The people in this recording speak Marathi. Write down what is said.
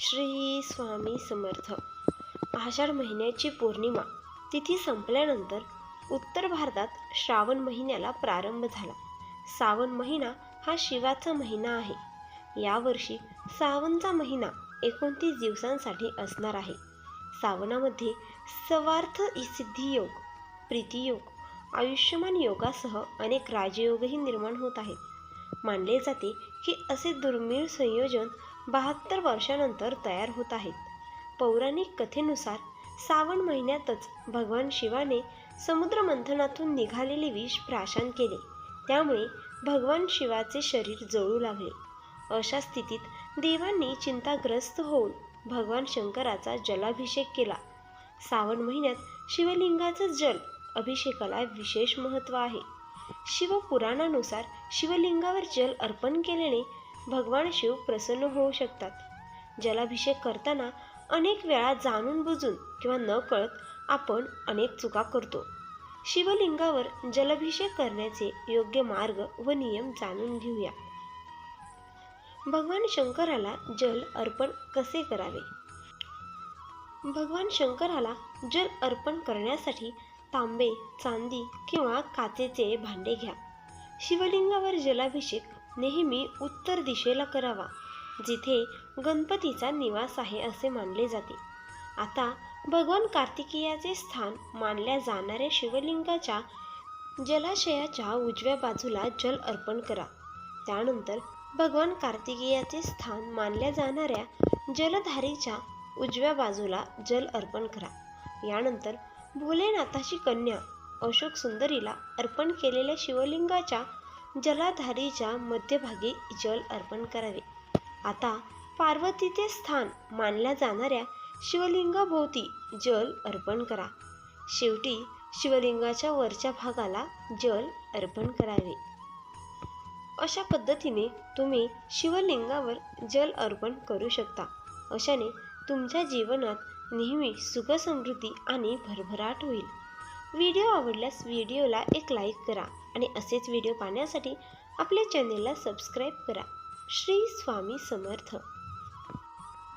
श्री स्वामी समर्थ. आषाढ महिन्याची पौर्णिमा. तिथी संपल्यानंतर उत्तर भारतात श्रावण महिन्याला प्रारंभ झाला. सावन महिना हा शिवाचा महिना आहे. यावर्षी सावनचा महिना एकोणतीस दिवसांसाठी असणार आहे. सावनामध्ये सवार्थ सिद्धी योग प्रीतियोग आयुष्यमान योगासह अनेक राजयोगही निर्माण होत आहेत. मानले जाते की असे दुर्मिळ संयोजन बहात्तर वर्षानंतर तयार होत आहेत. पौराणिक कथेनुसार श्रावण महिन्यातच भगवान शिवाने समुद्र मंथनातून निघालेले विष प्राशन केले. त्यामुळे भगवान शिवाचे शरीर जळू लागले. अशा स्थितीत देवांनी चिंताग्रस्त होऊन भगवान शंकराचा जलाभिषेक केला. श्रावण महिन्यात शिवलिंगाचं जल अभिषेकाला विशेष महत्त्व आहे. शिवपुराणानुसार शिवलिंगावर जल अर्पण केल्याने भगवान शिव प्रसन्न होऊ शकतात. जलाभिषेक करताना अनेक वेळा जाणून बुजून किंवा न कळत आपण अनेक चुका करतो. शिवलिंगावर जलाभिषेक करण्याचे योग्य मार्ग व नियम जाणून घेऊया. भगवान शंकराला जल अर्पण कसे करावे? भगवान शंकराला जल अर्पण करण्यासाठी तांबे चांदी किंवा काचेचे भांडे घ्या. शिवलिंगावर जलाभिषेक नेहमी उत्तर दिशेला करावा जिथे गणपतीचा निवास आहे असे मानले जाते. आता भगवान कार्तिकेयाचे स्थान मानल्या जाणाऱ्या शिवलिंगाच्या जलाशयाच्या उजव्या बाजूला जल अर्पण करा. त्यानंतर भगवान कार्तिकेयाचे स्थान मानल्या जाणाऱ्या जलधारीच्या उजव्या बाजूला जल अर्पण करा. यानंतर भोलेनाथाची कन्या अशोक सुंदरीला अर्पण केलेल्या शिवलिंगाच्या जलाधारीच्या मध्यभागी जल अर्पण करावे. आता पार्वतीचे स्थान मानल्या जाणाऱ्या शिवलिंगाभोवती जल अर्पण करा. शेवटी शिवलिंगाच्या वरच्या भागाला जल अर्पण करावे. अशा पद्धतीने तुम्ही शिवलिंगावर जल अर्पण करू शकता. अशाने तुमच्या जीवनात नेहमी सुख समृद्धी आणि भरभराट होईल. व्हिडिओ आवडल्यास व्हिडिओला एक लाईक करा. आणि असेच व्हिडिओ पाहण्यासाठी आपल्या चॅनेलला सबस्क्राईब करा. श्री स्वामी समर्थ.